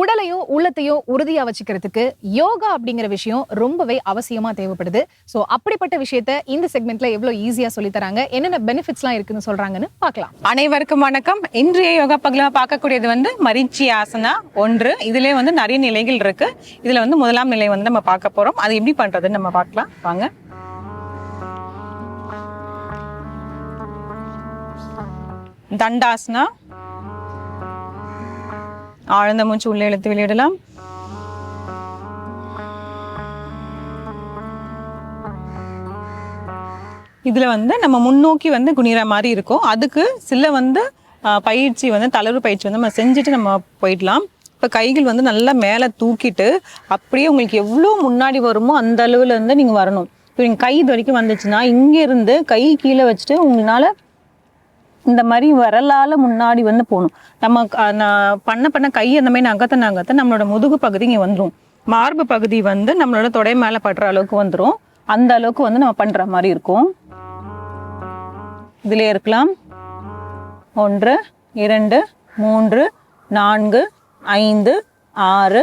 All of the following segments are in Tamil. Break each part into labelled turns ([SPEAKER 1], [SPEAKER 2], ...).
[SPEAKER 1] உடலையோ உள்ளத்தையோ உறுதியாக வச்சுக்கிறதுக்கு யோகா அப்படிங்கிற விஷயம் ரொம்பவே அவசியமாக தேவைப்படுது. ஸோ அப்படிப்பட்ட விஷயத்த இந்த செக்மெண்ட்ல எவ்வளோ ஈஸியாக சொல்லித்தராங்க என்னென்ன பெனிஃபிட்ஸ்லாம் இருக்குன்னு சொல்றாங்கன்னு பார்க்கலாம்.
[SPEAKER 2] அனைவருக்கும் வணக்கம். இன்றைய யோகா பகலாக பார்க்கக்கூடியது வந்து மரிச்சி ஆசனா ஒன்று. இதுலேயே வந்து நிறைய நிலைகள் இருக்கு. இதில் வந்து முதலாம் நிலை வந்து நம்ம பார்க்க போகிறோம் அது எப்படி பண்ணுறதுன்னு நம்ம பார்க்கலாம். வாங்க. தண்டாசனா ஆழ்ந்த மூச்சு உள்ளே இழுத்து வெளியிடலாம். இதில் வந்து நம்ம முன்னோக்கி வந்து குனிகிற மாதிரி இருக்கும். அதுக்கு சில வந்து பயிற்சி வந்து தளர்வு பயிற்சி வந்து நம்ம செஞ்சுட்டு நம்ம போயிடலாம். இப்போ கைகள் வந்து நல்லா மேலே தூக்கிட்டு அப்படியே உங்களுக்கு எவ்வளோ முன்னாடி வருமோ அந்த அளவுல இருந்து நீங்கள் வரணும். இப்போ நீங்கள் கை இது வரைக்கும் வந்துச்சுன்னா இங்கேருந்து கை கீழே வச்சுட்டு உங்களால் இந்த மாதிரி விரலால முன்னாடி வந்து போகணும். நம்ம பண்ண பண்ண கை அந்த மாதிரி நகத்த நகத்த நம்மளோட முதுகு பகுதி இங்கே வந்துடும் மார்பு பகுதி வந்து நம்மளோட தொடை மேலே படுற அளவுக்கு வந்துடும் அந்த அளவுக்கு வந்து நம்ம பண்ற மாதிரி இருக்கும். இதிலே இருக்கலாம். ஒன்று இரண்டு மூன்று நான்கு ஐந்து ஆறு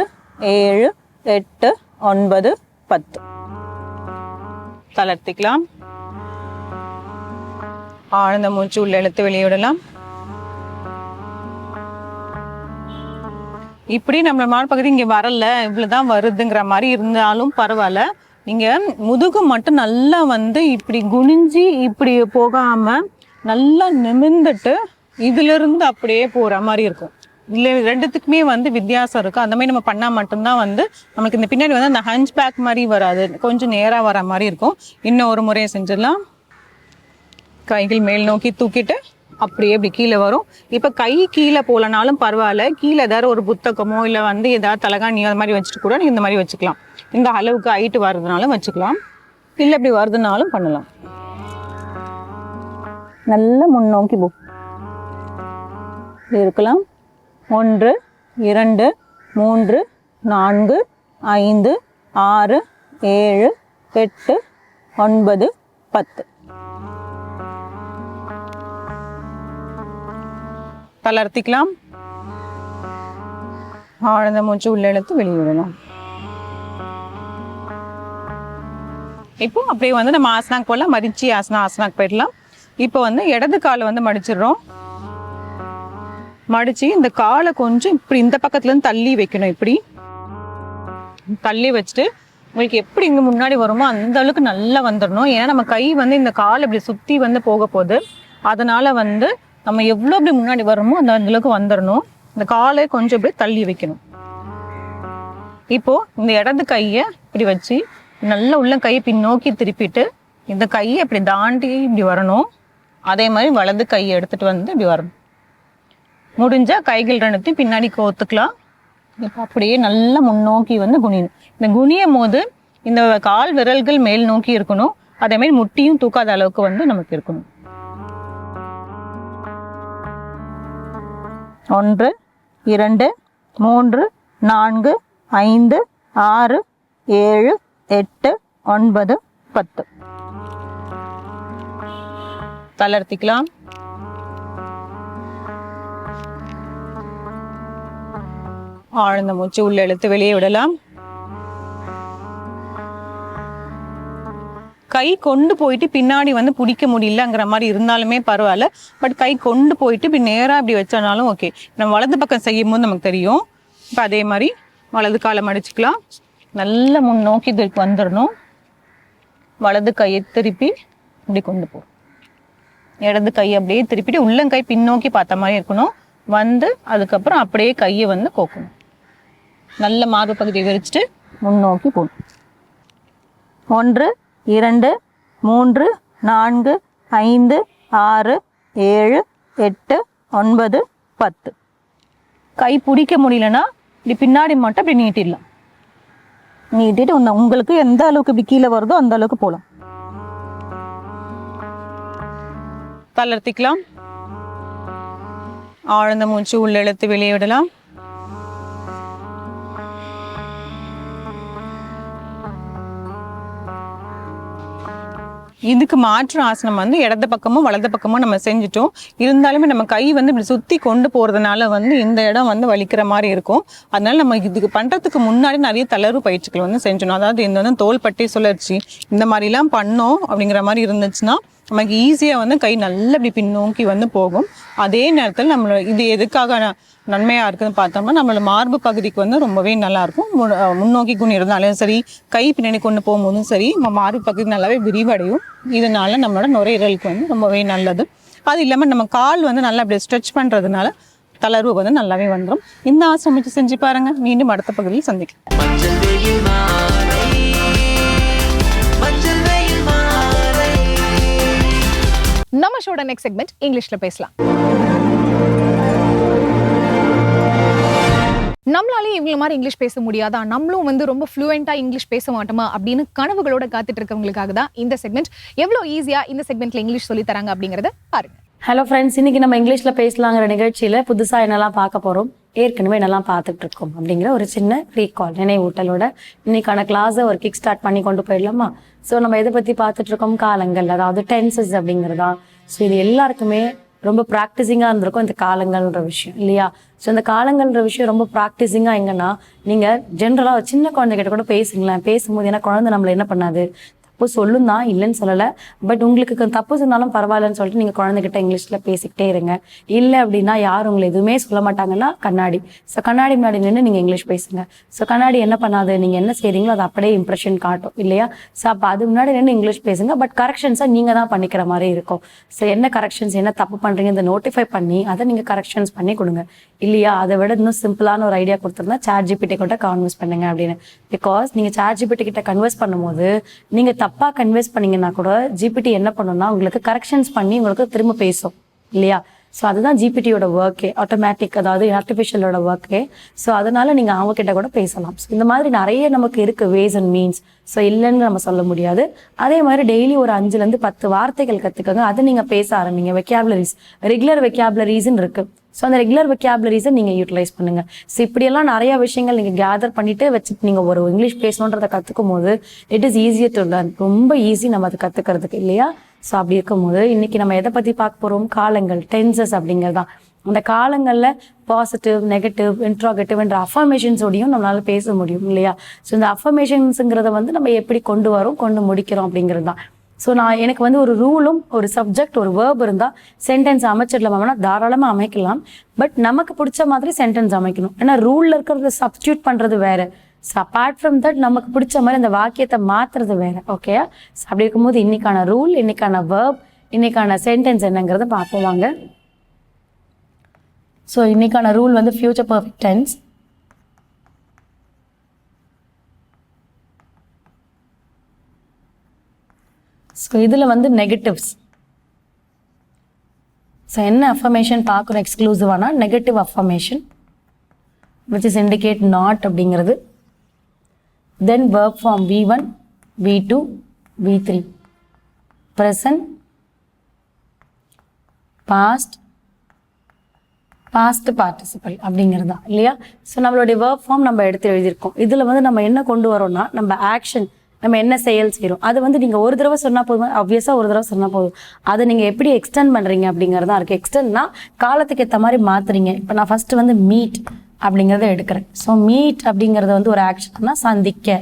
[SPEAKER 2] ஏழு எட்டு ஒன்பது பத்து. தளர்த்திக்கலாம் ஆழ்ந்த மூச்சு உள்ள இழுத்து வெளியிடலாம் இப்படி நம்மள மார்பகுதி இங்க வரல இவ்வளவுதான் வருதுங்கிற மாதிரி இருந்தாலும் பரவாயில்ல. நீங்க முதுகு மட்டும் நல்லா வந்து இப்படி குனிஞ்சி இப்படி போகாம நல்லா நிமிர்ந்துட்டு இதுலிருந்து அப்படியே போகிற மாதிரி இருக்கும். இல்லை ரெண்டுத்துக்குமே வந்து வித்தியாசம் இருக்கும். அந்த மாதிரி நம்ம பண்ணால் மட்டும்தான் வந்து நமக்கு இந்த பின்னாடி வந்து அந்த ஹஞ்ச் பேக் மாதிரி வராது. கொஞ்சம் நேராக வர மாதிரி இருக்கும். இன்னும் ஒரு முறையை செஞ்சிடலாம். கைகள் மேல் நோக்கி தூக்கிட்டு அப்படியே இப்படி கீழே வரும். இப்போ கை கீழே போலனாலும் பரவாயில்ல. கீழே ஏதாவது ஒரு புத்தகமோ இல்லை வந்து ஏதாவது தலைகாணி அது மாதிரி வச்சுட்டு கூட நீ இந்த மாதிரி வச்சுக்கலாம். இந்த அளவுக்கு ஹைட்டு வர்றதுனாலும் வச்சுக்கலாம். இல்லை இப்படி வருதுனாலும் பண்ணலாம். நல்ல முன்னோக்கி போ. இருக்கலாம். ஒன்று இரண்டு மூன்று நான்கு ஐந்து ஆறு ஏழு எட்டு ஒன்பது பத்து. தளர்த்திக்கலாம் ஆழ்ந்த மூச்சு உள்ள இழுத்து வெளியிடலாம் இப்போ அப்படியே வந்து நம்ம ஆசனாக்கு போகலாம் மதிச்சு ஆசனா ஆசனாக்கு போயிடலாம் இப்போ வந்து இடது காலை வந்து மடிச்சிடுறோம் மடிச்சு இந்த காலை கொஞ்சம் இப்படி இந்த பக்கத்துலேருந்து தள்ளி வைக்கணும் இப்படி தள்ளி வச்சுட்டு உங்களுக்கு எப்படி இங்கே முன்னாடி வருமோ அந்த அளவுக்கு நல்லா வந்துடணும் ஏன்னா நம்ம கை வந்து இந்த கால் இப்படி சுற்றி வந்து போக போகுது அதனால வந்து நம்ம எவ்வளோ இப்படி முன்னாடி வரமோ அந்த அந்த அளவுக்கு வந்துடணும் இந்த காலை கொஞ்சம் இப்படி தள்ளி வைக்கணும். இப்போது இந்த இடது கையை இப்படி வச்சு நல்லா உள்ள கையை பின்னோக்கி திருப்பிட்டு இந்த கையை இப்படி தாண்டி இப்படி வரணும். அதே மாதிரி வலது கையை எடுத்துகிட்டு வந்து இப்படி வரணும். முடிஞ்சால் கைகள் ரெண்டுத்தையும் பின்னாடி கோத்துக்கலாம். இப்போ அப்படியே நல்லா முன்னோக்கி வந்து குனியணும். இந்த குனியும் போது இந்த கால் விரல்கள் மேல் நோக்கி இருக்கணும். அதே மாதிரி முட்டியும் தூக்காத அளவுக்கு வந்து நமக்கு இருக்கணும். ஒன்று இரண்டு மூன்று நான்கு ஐந்து ஆறு ஏழு எட்டு ஒன்பது பத்து. தளர்த்திக்கலாம். ஆழ்ந்த மூச்சு உள்ள இழுத்து வெளியே விடலாம். கை கொண்டு போயிட்டு பின்னாடி வந்து பிடிக்க முடியலங்கிற மாதிரி இருந்தாலுமே பரவாயில்ல. பட் கை கொண்டு போயிட்டு இப்படி நேராக இப்படி வச்சனாலும் ஓகே நம்ம வலது பக்கம் செய்யும் போது நமக்கு தெரியும். இப்போ அதே மாதிரி வலது காலை மடிச்சுக்கலாம். நல்ல முன்னோக்கி திருப்பி வந்துடணும் வலது கையை திருப்பி இப்படி கொண்டு போ. இடது கையை அப்படியே திருப்பிட்டு உள்ளங்கை பின்னோக்கி பார்த்த மாதிரி இருக்கணும். வந்து அதுக்கப்புறம் அப்படியே கையை வந்து கோக்கணும். நல்ல மார்பு பகுதியை விரிச்சிட்டு முன்னோக்கி போகணும். ஒன்று இரண்டு மூன்று நான்கு ஐந்து ஆறு ஏழு எட்டு ஒன்பது பத்து. கை பிடிக்க முடியலன்னா இப்படி பின்னாடி மட்டும் இப்படி நீட்டிடலாம். நீட்டிட்டு உங்களுக்கு எந்த அளவுக்கு இப்படி கீழே வருதோ அந்த அளவுக்கு போகலாம் தளர்த்திக்கலாம். ஆழ்ந்த மூச்சு உள்ளெழுத்து வெளியிடலாம் இதுக்கு மாற்று ஆசனம் வந்து இடது பக்கமும் வலது பக்கமும் நம்ம செஞ்சுட்டோம். இருந்தாலுமே நம்ம கை வந்து இப்படி சுத்தி கொண்டு போறதுனால வந்து இந்த இடம் வந்து வலிக்கிற மாதிரி இருக்கும். அதனால நம்ம இதுக்கு பண்றதுக்கு முன்னாடி நிறைய தளர்வு பயிற்சிகள் வந்து செஞ்சணும். அதாவது இந்த வந்து தோள்பட்டை சுழற்சி இந்த மாதிரிலாம் பண்ணோம் அப்படிங்கிற மாதிரி இருந்துச்சுன்னா நமக்கு ஈஸியாக வந்து கை நல்லா இப்படி பின்னோக்கி வந்து போகும். அதே நேரத்தில் நம்மளோட இது எதுக்காக நன்மையாக இருக்குதுன்னு பார்த்தோம்னா நம்மளோட மார்பு பகுதிக்கு வந்து ரொம்பவே நல்லாயிருக்கும் மு- முன்னோக்கி குணி இருந்தாலும் சரி கை பின்னாடி கொண்டு போகும்போதும் சரி நம்ம மார்பு பகுதி நல்லாவே விரிவடையும். இதனால நம்மளோட நுரையீரலுக்கு வந்து ரொம்பவே நல்லது. அது இல்லாமல் நம்ம கால் வந்து நல்லா அப்படி ஸ்ட்ரெச் பண்ணுறதுனால தளர்வு வந்து நல்லாவே வந்துடும் இந்த ஆசிரமிச்சு செஞ்சு பாருங்க. மீண்டும் அடுத்த பகுதியில் சந்திக்கலாம்.
[SPEAKER 1] நம்ம ஷோட நெக்ஸ்ட் செக்மெண்ட் இங்கிலீஷில் பேசலாம். நம்மளாலேயும் இவங்கள மாதிரி இங்கிலீஷ் பேச முடியாதா? நம்மளும் வந்து ரொம்ப ஃப்ளூயண்டா இங்கிலீஷ் பேச மாட்டோமா? அப்படின்னு கனவுகளோட காத்துட்டு இருக்கவங்களுக்காக தான் இந்த செக்மெண்ட் எவ்வளோ ஈஸியாக இந்த செக்மெண்ட்ல இங்கிலீஷ் சொல்லி தராங்க அப்படிங்கிறத பாருங்க.
[SPEAKER 3] ஹலோ ஃப்ரெண்ட்ஸ் இன்னைக்கு நம்ம இங்கிலீஷில் பேசலாங்கிற நிகழ்ச்சியில் புதுசாக என்னெல்லாம் பார்க்க போகிறோம் ஏற்கனவே என்னெல்லாம் பார்த்துட்டு இருக்கோம் அப்படிங்கிற ஒரு சின்ன ரீகால் நினைவூட்டலோட இன்னைக்கான கிளாஸை ஒரு கிக் ஸ்டார்ட் பண்ணி கொண்டு போயிடலாமா? ஸோ நம்ம எதை பற்றி பார்த்துட்டு இருக்கோம்? காலங்கள் அதாவது டென்சஸ் அப்படிங்கிறதா? ஸோ இது எல்லாருக்குமே ரொம்ப ப்ராக்டிஸிங்காக இருந்திருக்கும் இந்த காலங்கள்ன்ற விஷயம் இல்லையா? ஸோ இந்த காலங்கள்ன்ற விஷயம் ரொம்ப ப்ராக்டிஸிங்காக எங்கன்னா நீங்கள் ஜென்ரலாக சின்ன குழந்தைகிட்ட கூட பேசுங்களேன். பேசும்போது ஏன்னா குழந்தை நம்மளை என்ன பண்ணாது? தப்பு சொல்லும் தான் இல்லைன்னு சொல்லலை. பட் உங்களுக்கு தப்பு சொன்னாலும் பரவாயில்லன்னு சொல்லிட்டு நீங்கள் குழந்தைகிட்ட இங்கிலீஷில் பேசிக்கிட்டே இருங்க. இல்லை அப்படின்னா யார் உங்களை எதுவுமே சொல்ல மாட்டாங்கன்னா கண்ணாடி. ஸோ கண்ணாடி முன்னாடி நின்று நீங்கள் இங்கிலீஷ் பேசுங்க. ஸோ கண்ணாடி என்ன பண்ணாது? நீங்கள் என்ன செய்கிறீங்களோ அது அப்படியே இம்ப்ரெஷன் காட்டும் இல்லையா? ஸோ அப்போ அது முன்னாடி நின்று இங்கிலீஷ் பேசுங்க. பட் கரெக்ஷன்ஸை நீங்கள் தான் பண்ணிக்கிற மாதிரி இருக்கும். ஸோ என்ன கரெக்ஷன்ஸ் என்ன தப்பு பண்ணுறீங்க இந்த நோட்டிஃபை பண்ணி அதை நீங்கள் கரெக்ஷன்ஸ் பண்ணி கொடுங்க. இல்லையா? அதை விட இன்னும் சிம்பிளான ஒரு ஐடியா கொடுத்துருந்தா சாட் ஜிபிடி கிட்ட கன்வெர்ஸ் பண்ணுங்க அப்படின்னு. பிகாஸ் நீங்கள் சாட் ஜிபிடி கிட்ட கன்வெர்ஸ் பண்ணும்போது நீங்கள் தப்பாக கன்வெர்ஸ் பண்ணீங்கன்னா கூட ஜிபிடி என்ன பண்ணும்னா உங்களுக்கு கரெக்ஷன்ஸ் பண்ணி உங்களுக்கு திரும்ப பேசும் இல்லையா? ஸோ அதுதான் ஜிபிடியோட ஒர்க்கே ஆட்டோமேட்டிக் அதாவது ஆர்டிஃபிஷியலோட ஒர்க்கே ஸோ அதனால நீங்கள் அவங்க கிட்ட கூட பேசலாம். ஸோ இந்த மாதிரி நிறைய நமக்கு இருக்கு வேஸ் அண்ட் மீன்ஸ் ஸோ இல்லைன்னு நம்ம சொல்ல முடியாது. அதே மாதிரி டெய்லி ஒரு அஞ்சுலேருந்து பத்து வார்த்தைகள் கற்றுக்கோங்க அதை நீங்கள் பேச ஆரம்பிங்க. வெக்காபுலரிஸ் ரெகுலர் வெக்காபுலரிஸ்ன்னு இருக்குது ஸோ அந்த ரெகுலர் வெக்காபுலரிஸை நீங்கள் யூட்டிலைஸ் பண்ணுங்க. ஸோ இப்படியெல்லாம் நிறையா விஷயங்கள் நீங்கள் கேதர் பண்ணிவிட்டு வச்சுட்டு நீங்கள் ஒரு இங்கிலீஷ் பேசணுன்றதை கற்றுக்கும் போது it is easier to learn ரொம்ப ஈஸி நம்ம அதை கற்றுக்கிறதுக்கு இல்லையா? ஸோ அப்படி இருக்கும்போது இன்றைக்கி நம்ம எதை பற்றி பார்க்க போகிறோம் காலங்கள் டென்சஸ் அப்படிங்கிறது தான். அந்த காலங்களில் பாசிட்டிவ் நெகட்டிவ் இன்ட்ராகேட்டிவ்ன்ற அஃபர்மேஷன்ஸோடையும் நம்மளால் பேச முடியும் இல்லையா? ஸோ இந்த அஃபர்மேஷன்ஸுங்கிறத வந்து நம்ம எப்படி கொண்டு வரோம் கொண்டு முடிக்கிறோம் அப்படிங்கிறது தான். ஸோ நான் எனக்கு வந்து ஒரு ரூலும் ஒரு சப்ஜெக்ட் ஒரு வேர்ப் இருந்தால் சென்டென்ஸ் அமைச்சிடலாமா தாராளமாக அமைக்கலாம். பட் நமக்கு பிடிச்ச மாதிரி சென்டென்ஸ் அமைக்கணும். ஏன்னா ரூலில் இருக்கிறத சப்ஸ்டியூட் பண்ணுறது வேறு. ஸோ அப்பார்ட் ஃப்ரம் தட் நமக்கு பிடிச்ச மாதிரி அந்த வாக்கியத்தை மாற்றுறது வேறு. ஓகே ஸோ அப்படி இருக்கும்போது இன்றைக்கான ரூல் இன்றைக்கான வேர்ப் இன்றைக்கான சென்டென்ஸ் என்னங்கிறத பார்ப்போம் வாங்க. ஸோ இன்றைக்கான ரூல் வந்து ஃபியூச்சர் பர்ஃபெக்ட் டென்ஸ் ஸோ இதில் வந்து நெகட்டிவ்ஸ் ஸோ என்ன அஃபர்மேஷன் பார்க்குறோம் எக்ஸ்க்ளூசிவானா negative affirmation which is indicate not அப்படிங்கிறது. Then verb form V one V two V three present past past participle அப்படிங்கிறது தான் இல்லையா? ஸோ நம்மளுடைய ஒர்க் ஃபார்ம் நம்ம எடுத்து எழுதியிருக்கோம். இதில் வந்து நம்ம என்ன கொண்டு வரோம்னா நம்ம ஆக்ஷன் நம்ம என்ன செயல் செய்கிறோம் அது வந்து நீங்கள் ஒரு தடவை சொன்னால் போதும். ஆப்வியஸாக ஒரு தடவை சொன்னால் போதும். அதை நீங்கள் எப்படி எக்ஸ்டெண்ட் பண்ணுறீங்க அப்படிங்கிறது தான் இருக்குது எக்ஸ்டெண்ட்னா காலத்துக்கு ஏற்ற மாதிரி மாற்றுறீங்க இப்போ நான் ஃபஸ்ட்டு வந்து மீட் அப்படிங்கிறத எடுக்கிறேன். ஸோ மீட் அப்படிங்கிறது வந்து ஒரு ஆக்ஷன்னா சந்திக்க.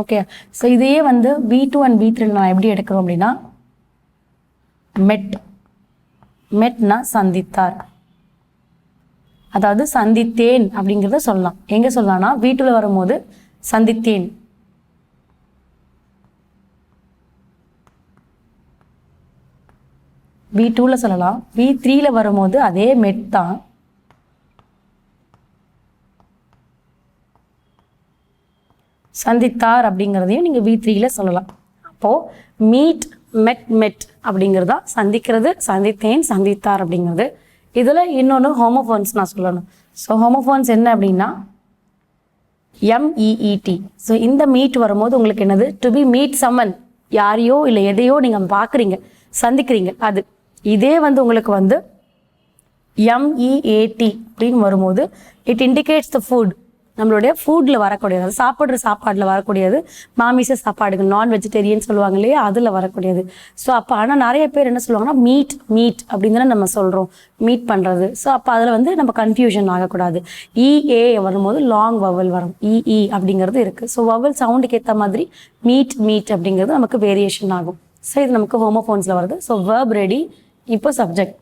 [SPEAKER 3] ஓகே ஸோ இதையே வந்து V two and V three நான் எப்படி எடுக்கிறோம் அப்படின்னா மெட் மெட்னா சந்தித்தார். அதாவது சந்தித்தேன் அப்படிங்கிறத சொல்லலாம். எங்க சொல்லலாம்னா வீட்டுல வரும்போது சந்தித்தேன். வி டூல சொல்லலாம். வி த்ரீல வரும்போது அதே மெட் தான். சந்தித்தார் அப்படிங்கிறதையும் நீங்கள் வி த்ரீல சொல்லலாம். அப்போது மீட் மெட் மெட் அப்படிங்கிறதா சந்திக்கிறது சந்தித்தேன் சந்தித்தார் அப்படிங்கிறது. இதில் இன்னொன்று ஹோமோஃபோன்ஸ் நான் சொல்லணும். ஸோ ஹோமோஃபோன்ஸ் என்ன அப்படின்னா எம்இஇடி ஸோ இந்த மீட் வரும்போது உங்களுக்கு என்னது? டு பி மீட் சம்மன் யாரையோ இல்லை எதையோ நீங்கள் பார்க்குறீங்க சந்திக்கிறீங்க அது. இதே வந்து உங்களுக்கு வந்து எம்இஏடி அப்படின்னு வரும்போது இட் இண்டிகேட்ஸ் த ஃபுட் நம்மளுடைய ஃபுட்டில் வரக்கூடியது. அது சாப்பிட்ற சாப்பாடில் வரக்கூடியது. மாமிச சாப்பாடுகள் நான் வெஜிடேரியன் சொல்லுவாங்க இல்லையா அதில் வரக்கூடியது. ஸோ அப்போ ஆனால் நிறைய பேர் என்ன சொல்லுவாங்கன்னா மீட் மீட் அப்படின்னு நம்ம சொல்கிறோம் மீட் பண்ணுறது ஸோ அப்போ அதில் வந்து நம்ம கன்ஃபியூஷன் ஆகக்கூடாது. E, இஏ வரும்போது லாங் வவல் வரும். இஇ அப்படிங்கிறது இருக்குது ஸோ வவல் சவுண்டுக்கு ஏற்ற மாதிரி மீட் மீட் அப்படிங்கிறது நமக்கு வேரியேஷன் ஆகும். ஸோ இது நமக்கு ஹோமோஃபோன்ஸில் வருது. ஸோ வேர்ப் ரெடி இப்போ subject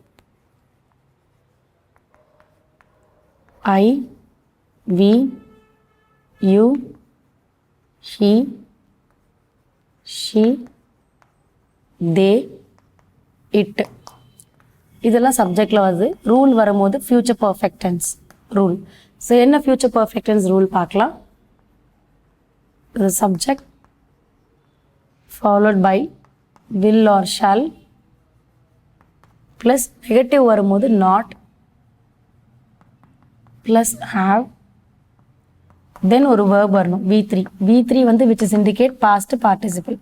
[SPEAKER 3] I we you he she they it இதெல்லாம் சப்ஜெக்டில் வருது. ரூல் வரும்போது future perfect tense rule so என்ன ஃப்யூச்சர் பர்ஃபெக்டன்ஸ் ரூல் பார்க்கலாம்? Subject followed by will or shall plus negative வரும்போது நாட் ப்ளஸ் ஹாவ் தென் ஒரு வேர்ப் வரணும் வி த்ரீ வி த்ரீ வந்து which is indicate past participle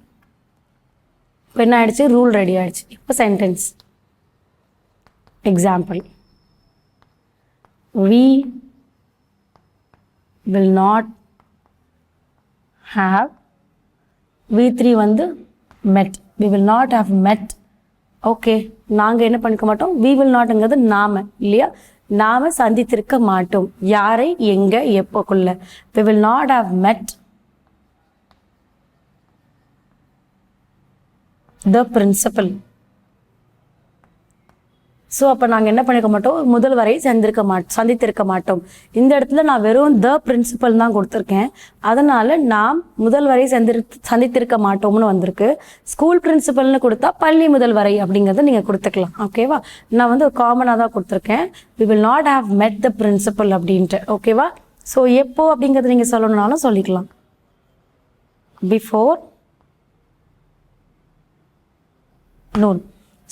[SPEAKER 3] இப்போ என்ன ஆயிடுச்சு? ரூல் ரெடி ஆயிடுச்சு. இப்போ sentence example we will not have V three வந்து met we will not have met okay நாங்கள் என்ன பண்ணிக்க மாட்டோம்? வி வில் நாட்ங்கிறது நாம இல்லையா? நாம சந்தித்திருக்க மாட்டோம். யாரை? எங்க? எப்போக்குள்ள? We will not have met the principal so அப்போ நாங்கள் என்ன பண்ணிக்க மாட்டோம்? முதல் வரை சந்திருக்க மாட் சந்தித்திருக்க மாட்டோம். இந்த இடத்துல நான் வெறும் த பிரின்சிபல் தான் கொடுத்துருக்கேன். அதனால நாம் முதல் வரை சந்திரு சந்தித்திருக்க மாட்டோம்னு வந்திருக்கு. ஸ்கூல் பிரின்சிபல்னு கொடுத்தா பள்ளி முதல் வரை அப்படிங்கிறத நீங்கள் கொடுத்துக்கலாம். ஓகேவா நான் வந்து காமனாக தான் கொடுத்துருக்கேன். வி வில் நாட் ஹாவ் மெட் த பிரின்சிபல் அப்படின்ட்டு. ஓகேவா ஸோ எப்போ அப்படிங்கிறத நீங்கள் சொல்லணுனாலும் சொல்லிக்கலாம். பிஃபோர் நூன்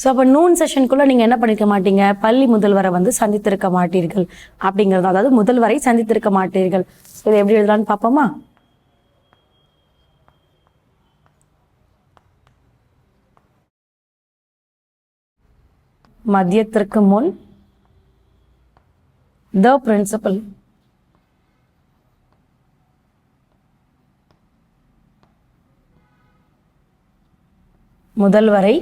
[SPEAKER 3] ஸோ அப்போ நூன் செஷனுக்குள்ளே நீங்கள் என்ன பண்ணிக்க மாட்டீங்க? பள்ளி முதல்வரை வந்து சந்தித்திருக்க மாட்டீர்கள் அப்படிங்கிறது அதாவது முதல்வரை சந்தித்திருக்க மாட்டீர்கள். இதை எப்படி எழுதலான்னு பார்ப்போமா? மதியத்திற்கு முன் த பிரின்சிபல் முதல்வரை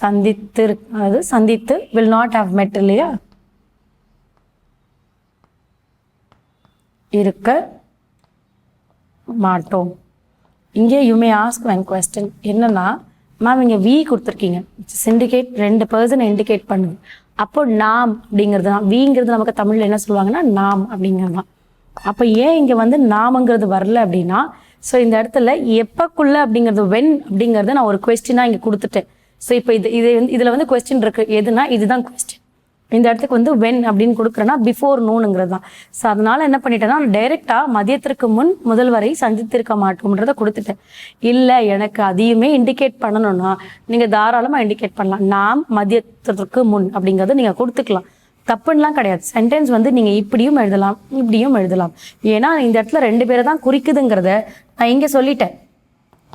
[SPEAKER 3] சந்தித்து அதாவது சந்தித்து வில் நாட் ஹவ் மெட் இல்லையா? இருக்க மாட்டோம். இங்கே யுமே மே ஆஸ்க் ஒன் கொஸ்டின் என்னன்னா மேம் இங்கே வி கொடுத்துருக்கீங்க. சிண்டிகேட் ரெண்டு பர்சன் இண்டிகேட் பண்ணுது அப்போ நாம் அப்படிங்கிறது தான். விங்கிறது நமக்கு தமிழில் என்ன சொல்லுவாங்கன்னா நாம் அப்படிங்கிறது தான். அப்போ ஏன் இங்கே வந்து நாமங்கிறது வரல அப்படின்னா ஸோ இந்த இடத்துல எப்பக்குள்ள அப்படிங்கிறது வென் அப்படிங்கிறத நான் ஒரு கொஸ்டினாக இங்கே கொடுத்துட்டேன். ஸோ இப்போ இது இது இதில் வந்து கொஸ்டின் இருக்கு. எதுனா இதுதான் கொஸ்டின் இந்த இடத்துக்கு வந்து வென் அப்படின்னு கொடுக்குறேன்னா பிஃபோர் நூனுங்கிறது தான். ஸோ அதனால என்ன பண்ணிட்டேன்னா டைரெக்டாக மதியத்திற்கு முன் முதல்வரை சந்தித்திருக்க மாட்டோம்ன்றத கொடுத்துட்டேன். இல்லை எனக்கு அதையுமே இண்டிகேட் பண்ணணும்னா நீங்கள் தாராளமாக இண்டிகேட் பண்ணலாம். நாம் மதியத்திற்கு முன் அப்படிங்கிறத நீங்கள் கொடுத்துக்கலாம். தப்புன்னெலாம் கிடையாது. சென்டென்ஸ் வந்து நீங்கள் இப்படியும் எழுதலாம் இப்படியும் எழுதலாம். ஏன்னா இந்த இடத்துல ரெண்டு பேரை தான் குறிக்குதுங்கிறத நான் இங்கே சொல்லிட்டேன்.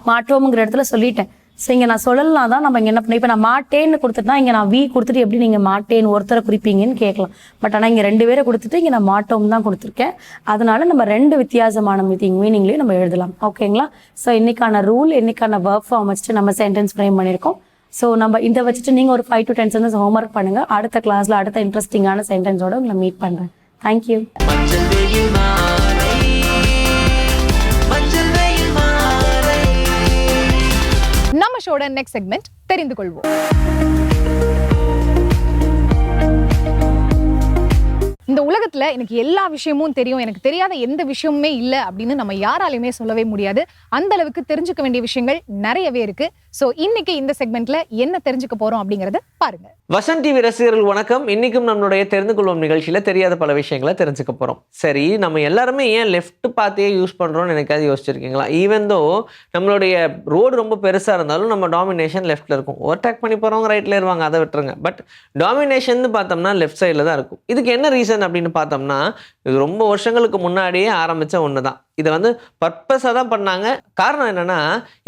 [SPEAKER 3] மாற்றோம்ங்கிற இடத்துல சொல்லிட்டேன். ஸோ இங்கே நான் சொல்லலாம் தான் நம்ம இங்கே என்ன பண்ண இப்போ நான் மாட்டேன்னு கொடுத்துட்டா இங்கே நான் வி கொடுத்துட்டு எப்படி நீங்கள் மாட்டேன்னு ஒருத்தரை குறிப்பீங்கன்னு கேட்கலாம். பட் ஆனால் இங்கே ரெண்டு பேரை கொடுத்துட்டு இங்கே நான் மாட்டோம் தான் கொடுத்துருக்கேன். அதனால நம்ம ரெண்டு வித்தியாசமான மீட்டிங் மீனிங்லேயும் நம்ம எழுதலாம். ஓகேங்களா ஸோ இன்னைக்கான ரூல் இன்னைக்கான ஒர்க் ஃபார்ம் வச்சுட்டு நம்ம சென்டென்ஸ் ஃப்ரேம் பண்ணியிருக்கோம். ஸோ நம்ம இதை வச்சுட்டு நீங்கள் ஒரு five to ten sentence homework பண்ணுங்கள் அடுத்த கிளாஸில் அடுத்த இன்ட்ரெஸ்டிங்கான சென்டென்ஸோட உங்களை மீட் பண்ணுறேன் தேங்க்யூ
[SPEAKER 1] ஆகாஷோட நெக்ஸ்ட் செக்மெண்ட் தெரிந்து கொள்வோம் இந்த உலகத்துல எனக்கு எல்லா விஷயமும் தெரியும். எனக்கு தெரியாத எந்த விஷயமுமே இல்லை அப்படின்னு நம்ம யாராலையுமே சொல்லவே முடியாது. அந்த அளவுக்கு தெரிஞ்சுக்க வேண்டிய விஷயங்கள் நிறையவே இருக்கு. ஸோ இன்னைக்கு இந்த செக்மெண்ட்ல என்ன தெரிஞ்சுக்க போறோம் அப்படிங்கறத பாருங்க.
[SPEAKER 4] வசந்த் டிவி ரசிகர்கள் வணக்கம். இன்னைக்கும் நம்மளுடைய தெரிந்து கொள்வோம் நிகழ்ச்சியில தெரியாத பல விஷயங்களை தெரிஞ்சுக்க போறோம். சரி நம்ம எல்லாருமே ஏன் லெஃப்ட் பார்த்தே யூஸ் பண்றோம்னு எனக்காவது யோசிச்சிருக்கீங்களா? ஈவன் தோ நம்மளுடைய ரோடு ரொம்ப பெருசா இருந்தாலும் நம்ம டாமினேஷன் லெஃப்ட்ல இருக்கும். ஓவர்டேக் பண்ணி போறவங்க ரைட்ல இருவாங்க அதை விட்டுருங்க. பட் டாமினேஷன் பார்த்தோம்னா லெஃப்ட் சைடில் தான் இருக்கும். இதுக்கு என்ன ரீசன் அப்படின்னு பார்த்தோம்னா இது ரொம்ப வருஷங்களுக்கு முன்னாடியே ஆரம்பிச்ச ஒன்று தான் இதை வந்து பர்பஸாக தான் பண்ணாங்க. காரணம் என்னன்னா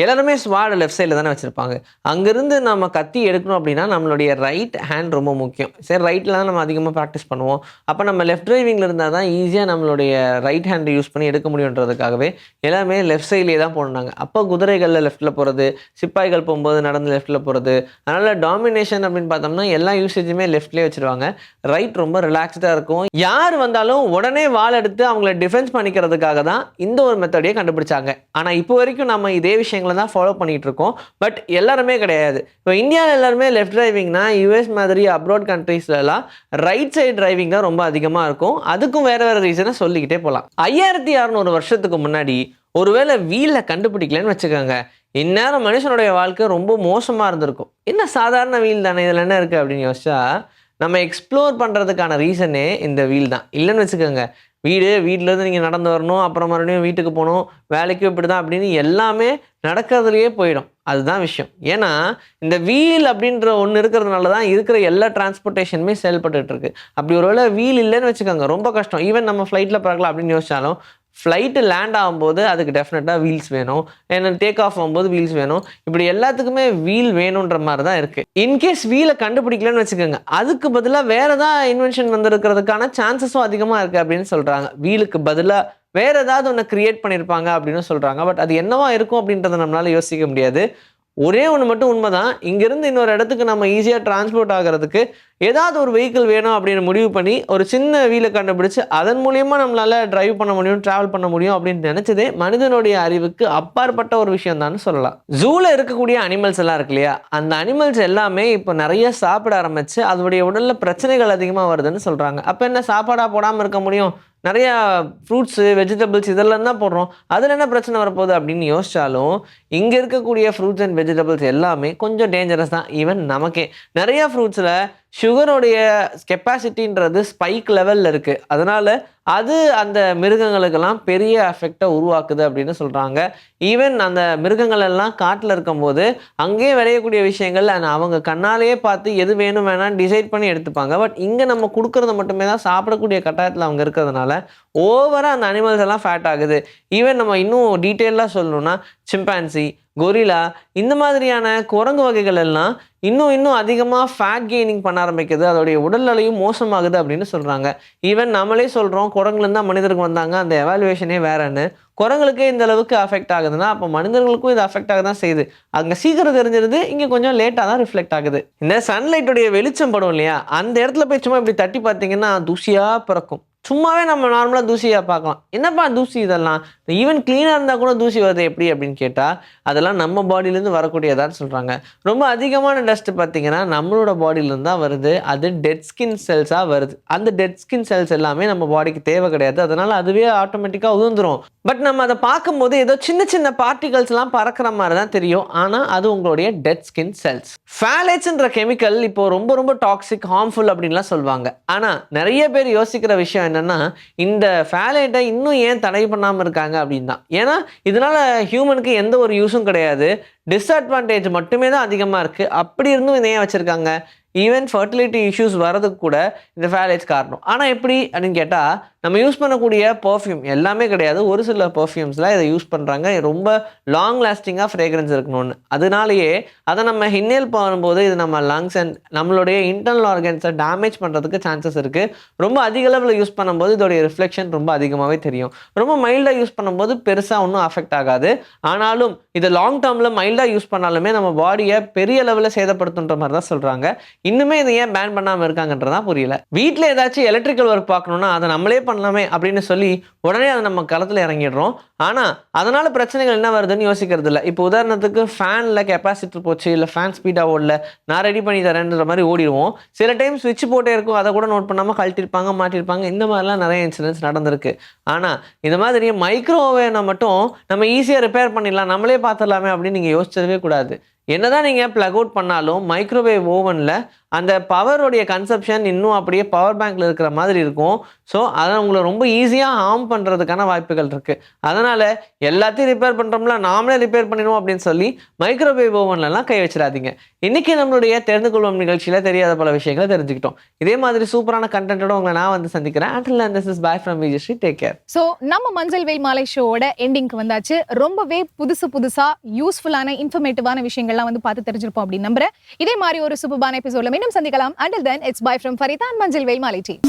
[SPEAKER 4] எல்லாருமே ஸ்வாடு லெஃப்ட் சைடில் தானே வச்சுருப்பாங்க. அங்கேருந்து நம்ம கத்தி எடுக்கணும் அப்படின்னா நம்மளுடைய ரைட் ஹேண்ட் ரொம்ப முக்கியம். சரி ரைட்டில் தான் நம்ம அதிகமாக ப்ராக்டிஸ் பண்ணுவோம். அப்போ நம்ம லெஃப்ட் டிரைவிங்கில் இருந்தால் தான் ஈஸியாக நம்மளுடைய ரைட் ஹேண்டை யூஸ் பண்ணி எடுக்க முடியுன்றதுக்காகவே எல்லாமே லெஃப்ட் சைட்லேயே தான் போனாங்க அப்போ குதிரைகளில் லெஃப்ட்டில் போகிறது சிப்பாய்கள் போகும்போது நடந்து லெஃப்ட்டில் போகிறது அதனால் டாமினேஷன் அப்படின்னு பார்த்தோம்னா எல்லா யூசேஜுமே லெஃப்ட்லேயே வச்சுருவாங்க. ரைட் ரொம்ப ரிலாக்ஸ்டாக இருக்கும். யார் வந்தாலும் உடனே வாள் எடுத்து அவங்கள டிஃபென்ஸ் பண்ணிக்கிறதுக்காக தான் இந்த ஒரு மெத்தடையே கண்டுபிடிச்சாங்க. ஆனால் இப்போ வரைக்கும் நம்ம இதே விஷயங்களை தான் ஃபாலோ பண்ணிகிட்டு இருக்கோம். பட் எல்லாருமே கிடையாது. இப்போ இந்தியாவில் எல்லாருமே லெஃப்ட் டிரைவிங்னா யூஎஸ் மாதிரி அப்ராட் கண்ட்ரீஸ்லலாம் ரைட் சைடு டிரைவிங் தான் ரொம்ப அதிகமாக இருக்கும். அதுக்கும் வேறு வேறு ரீசனை சொல்லிக்கிட்டே போகலாம் ஐயாயிரத்தி அறநூறு வருஷத்துக்கு முன்னாடி ஒருவேளை வீலை கண்டுபிடிக்கலன்னு வச்சுக்கோங்க இந்நேரம் மனுஷனுடைய வாழ்க்கை ரொம்ப மோசமாக இருந்திருக்கும். என்ன சாதாரண வீல் தானே? இதில் என்ன இருக்குது அப்படின்னு யோசிச்சா நம்ம எக்ஸ்ப்ளோர் பண்ணுறதுக்கான ரீசனே இந்த வீல் தான். இல்லைன்னு வச்சுக்கோங்க வீடு வீட்டிலேருந்து நீங்கள் நடந்து வரணும் அப்புறம் மறுபடியும் வீட்டுக்கு போகணும் வேலைக்கும் இப்படி தான் அப்படின்னு எல்லாமே நடக்கிறதுலையே போயிடும். அதுதான் விஷயம். ஏன்னா இந்த வீல் அப்படின்ற ஒன்று இருக்கிறதுனால தான் இருக்கிற எல்லா டிரான்ஸ்போர்ட்டேஷனுமே செயல்பட்டுட்டு இருக்கு அப்படி ஒருவேளை வீல் இல்லைன்னு வச்சுக்கோங்க ரொம்ப கஷ்டம். ஈவன் நம்ம ஃப்ளைட்டில் பறக்கலாம் அப்படின்னு யோசிச்சாலும் ஃப்ளைட்டு லேண்ட் ஆகும்போது அதுக்கு டெஃபினட்டாக வீல்ஸ் வேணும். ஏன்னா டேக் ஆஃப் ஆகும்போது வீல்ஸ் வேணும். இப்படி எல்லாத்துக்குமே வீல் வேணுன்ற மாதிரி தான் இருக்குது இன்கேஸ் வீலை கண்டுபிடிக்கலன்னு வச்சுக்கோங்க அதுக்கு பதிலாக வேறு ஏதாவது இன்வென்ஷன் வந்திருக்கிறதுக்கான சான்சஸும் அதிகமாக இருக்குது அப்படின்னு சொல்கிறாங்க வீலுக்கு பதிலாக வேறு ஏதாவது ஒன்று க்ரியேட் பண்ணியிருப்பாங்க அப்படின்னு சொல்கிறாங்க பட் அது என்னவா இருக்கும் அப்படின்றத நம்மளால் யோசிக்க முடியாது. ஒரே ஒன்று மட்டும் உண்மைதான். இங்கேருந்து இன்னொரு இடத்துக்கு நம்ம ஈஸியாக டிரான்ஸ்போர்ட் ஆகிறதுக்கு ஏதாவது ஒரு வெஹிக்கிள் வேணும் அப்படின்னு முடிவு பண்ணி ஒரு சின்ன வீலை கண்டுபிடிச்சு அதன் மூலியமாக நம்மளால் டிரைவ் பண்ண முடியும் ட்ராவல் பண்ண முடியும் அப்படின்னு நினச்சதே மனிதனுடைய அறிவுக்கு அப்பாற்பட்ட ஒரு விஷயம் தான் சொல்லலாம். ஜூவில் இருக்கக்கூடிய அனிமல்ஸ் எல்லாம் இருக்கு இல்லையா? அந்த அனிமல்ஸ் எல்லாமே இப்போ நிறைய சாப்பிட ஆரம்பிச்சு அதோடைய உடலில் பிரச்சனைகள் அதிகமாக வருதுன்னு சொல்கிறாங்க அப்போ என்ன சாப்பாடாக போடாமல் இருக்க முடியும்? நிறையா ஃப்ரூட்ஸு வெஜிடபிள்ஸ் இதெல்லாம் தான் போடுறோம். அதில் என்ன பிரச்சனை வரப்போகுது அப்படின்னு யோசிச்சாலும் இங்கே இருக்கக்கூடிய ஃப்ரூட்ஸ் அண்ட் வெஜிடபிள்ஸ் எல்லாமே கொஞ்சம் டேஞ்சரஸ் தான். ஈவன் நமக்கே. நிறையா ஃப்ரூட்ஸில் சுகருடைய கெப்பாசிட்டின்றது ஸ்பைக் லெவலில் இருக்குது அதனால் அது அந்த மிருகங்களுக்கெல்லாம் பெரிய எஃபெக்டை உருவாக்குது அப்படின்னு சொல்கிறாங்க ஈவன் அந்த மிருகங்கள் எல்லாம் காட்டில் இருக்கும்போது அங்கேயே விளையக்கூடிய விஷயங்கள் அவங்க கண்ணாலேயே பார்த்து எது வேணும் வேணாம் டிசைட் பண்ணி எடுத்துப்பாங்க. பட் இங்கே நம்ம கொடுக்குறத மட்டுமே தான் சாப்பிடக்கூடிய கட்டாயத்தில் அவங்க இருக்கிறதுனால ஓவராக அந்த அனிமல்ஸ் எல்லாம் ஃபேட் ஆகுது. ஈவன் நம்ம இன்னும் டீட்டெயிலாக சொல்லணும்னா சிம்பான்சி கொரிலா இந்த மாதிரியான குரங்கு வகைகள் எல்லாம் இன்னும் இன்னும் அதிகமாக ஃபேட் கெய்னிங் பண்ண ஆரம்பிக்குது. அதோடைய உடல்நிலையும் மோசமாகுது அப்படின்னு சொல்கிறாங்க ஈவன் நம்மளே சொல்கிறோம் குரங்குலேருந்து தான் மனிதருக்கு வந்தாங்க. அந்த எவாலுவேஷனே வேறன்னு. குரங்களுக்கே இந்த அளவுக்கு அஃபெக்ட் ஆகுதுன்னா அப்போ மனிதர்களுக்கும் இது அஃபெக்ட் ஆக தான் செய்யுது. அங்கே சீக்கிரம் தெரிஞ்சிருது இங்கே கொஞ்சம் லேட்டாக தான் ரிஃப்ளெக்ட் ஆகுது. இந்த சன்லைட்டுடைய வெளிச்சம் படும் இல்லையா? அந்த இடத்துல போய் சும்மா இப்படி தட்டி பார்த்தீங்கன்னா தூசியாக பிறக்கும். சும்மாவே நம்ம நார்மலாக தூசியாக பார்க்கலாம். என்னப்பா தூசி இதெல்லாம்? ஈவன் க்ளீனாக இருந்தால் கூட தூசி வருது எப்படி அப்படின்னு கேட்டால் அதெல்லாம் நம்ம பாடியிலேருந்து வரக்கூடியதான்னு சொல்கிறாங்க ரொம்ப அதிகமான டஸ்ட்டு பார்த்தீங்கன்னா நம்மளோட பாடியிலேருந்து தான் வருது. அது டெட் ஸ்கின் செல்ஸாக வருது. அந்த டெட் ஸ்கின் செல்ஸ் எல்லாமே நம்ம பாடிக்கு தேவை கிடையாது. அதனால் அதுவே ஆட்டோமேட்டிக்காக உதிர்ந்துரும். பட் நம்ம அதை பார்க்கும்போது ஏதோ சின்ன சின்ன பார்ட்டிகல்ஸ்லாம் பறக்கிற மாதிரி தான் தெரியும். ஆனால் அது உங்களுடைய டெட் ஸ்கின் செல்ஸ் ஃபேலேட்ஸ்ன்ற கெமிக்கல் இப்போ ரொம்ப ரொம்ப டாக்ஸிக் ஹார்ம்ஃபுல் அப்படின்லாம் சொல்லுவாங்க. ஆனால் நிறைய பேர் யோசிக்கிற விஷயம் என்னென்னா இந்த ஃபேலேட்டை இன்னும் ஏன் தடை பண்ணாமல் இருக்காங்க அப்படின்னு தான் ஏன்னா இதனால ஹியூமனுக்கு எந்த ஒரு யூஸும் கிடையாது. டிஸ்அட்வான்டேஜ் மட்டுமே தான் அதிகமாக இருக்குது அப்படி இருந்தும் இதை ஏன் வச்சுருக்காங்க? ஈவன் ஃபர்டிலிட்டி இஷ்யூஸ் வரதுக்கு கூட இந்த ஃபேலேட்ஸ் காரணம். ஆனால் எப்படி அப்படின்னு கேட்டால் நம்ம யூஸ் பண்ணக்கூடிய பர்ஃப்யூம் எல்லாமே கிடையாது. ஒரு சில பர்ஃப்யூம்ஸில் இதை யூஸ் பண்ணுறாங்க ரொம்ப லாங் லாஸ்டிங்காக ஃப்ரேக்ரன்ஸ் இருக்கணும்னு. அதனாலேயே அதை நம்ம இன்ஹேல் பண்ணும்போது இது நம்ம லங்ஸ் அண்ட் நம்மளுடைய இன்டர்னல் ஆர்கன்ஸை டேமேஜ் பண்ணுறதுக்கு சான்சஸ் இருக்குது ரொம்ப அதிக அளவில் யூஸ் பண்ணும்போது இதோடைய ரிஃப்ளெக்ஷன் ரொம்ப அதிகமாகவே தெரியும். ரொம்ப மைல்டாக யூஸ் பண்ணும்போது பெருசாக ஒன்றும் அஃபெக்ட் ஆகாது. ஆனாலும் இதை லாங் டேர்மில் மைல்டாக யூஸ் பண்ணாலுமே நம்ம பாடியை பெரிய லெவலில் சேதப்படுத்துன்ற மாதிரி தான் சொல்கிறாங்க இன்னுமே இதை ஏன் பேன் பண்ணாமல் இருக்காங்கன்றதான் புரியல. வீட்டில் ஏதாச்சும் எலக்ட்ரிக்கல் ஒர்க் பார்க்கணுன்னா அதை நம்மளே பண்ணலாமே அப்படின்னு சொல்லி உடனே அதை நம்ம களத்தில் இறங்கிடுறோம். ஆனால் அதனால் பிரச்சனைகள் என்ன வருதுன்னு யோசிக்கிறது இல்லை. இப்போ உதாரணத்துக்கு ஃபேனில் கெப்பாசிட்டர் போச்சு இல்லை ஃபேன் ஸ்பீடாக ஓடல நான் ரெடி பண்ணி தரேன்ற மாதிரி ஓடிடுவோம். சில டைம் சுவிட்ச் போட்டே இருக்கும் அதை கூட நோட் பண்ணாமல் கழட்டிருப்பாங்க மாட்டிருப்பாங்க இந்த மாதிரிலாம் நிறைய இன்சிடென்ட்ஸ் நடந்திருக்கு. ஆனால் இந்த மாதிரி மைக்ரோவேனை மட்டும் நம்ம ஈஸியாக ரிப்பேர் பண்ணிடலாம் நம்மளே பார்த்துடலாமே அப்படின்னு நீங்கள் யோசிச்சதவே கூடாது. என்னதான் நீங்கள் ப்ளக் அவுட் பண்ணாலும் மைக்ரோவேவ் ஓவனில் அந்த பவருடைய கன்சப்ஷன் இன்னும் அப்படியே பவர் பேங்க்ல இருக்கிற மாதிரி இருக்கும். ஸோ அதை உங்களை ரொம்ப ஈஸியாக ஹார்ம் பண்ணுறதுக்கான வாய்ப்புகள் இருக்குது அதனால் எல்லாத்தையும் ரிப்பேர் பண்ணுறோம்ல நாமளே ரிப்பேர் பண்ணிடுவோம் அப்படின்னு சொல்லி மைக்ரோவேவ் ஓவன்லலாம் கை வச்சிடாதீங்க. இன்றைக்கி நம்மளுடைய தெரிந்து கொள்வோம் நிகழ்ச்சியில் தெரியாத பல விஷயங்களை தெரிஞ்சுக்கிட்டோம். இதே மாதிரி சூப்பரான கண்டென்ட்டோட உங்களை நான் வந்து சந்திக்கிறேன். Until this is bye from Vijayashree take care
[SPEAKER 1] so நம்ம மஞ்சள் வெயில் மாலை ஷோவோட எண்டிங்க்கு வந்தாச்சு. ரொம்பவே புதுசு புதுசாக யூஸ்ஃபுல்லான இன்ஃபர்மேட்டிவான விஷயங்கள்லாம் வந்து பார்த்து தெரிஞ்சிருப்போம் அப்படின்னு நம்புறேன். இதே மாதிரி ஒரு சூப்பரான எபிசோட்ல மீண்டும் சந்திக்கலாம். Until then it's bye from Faridhan Manjal Veyil team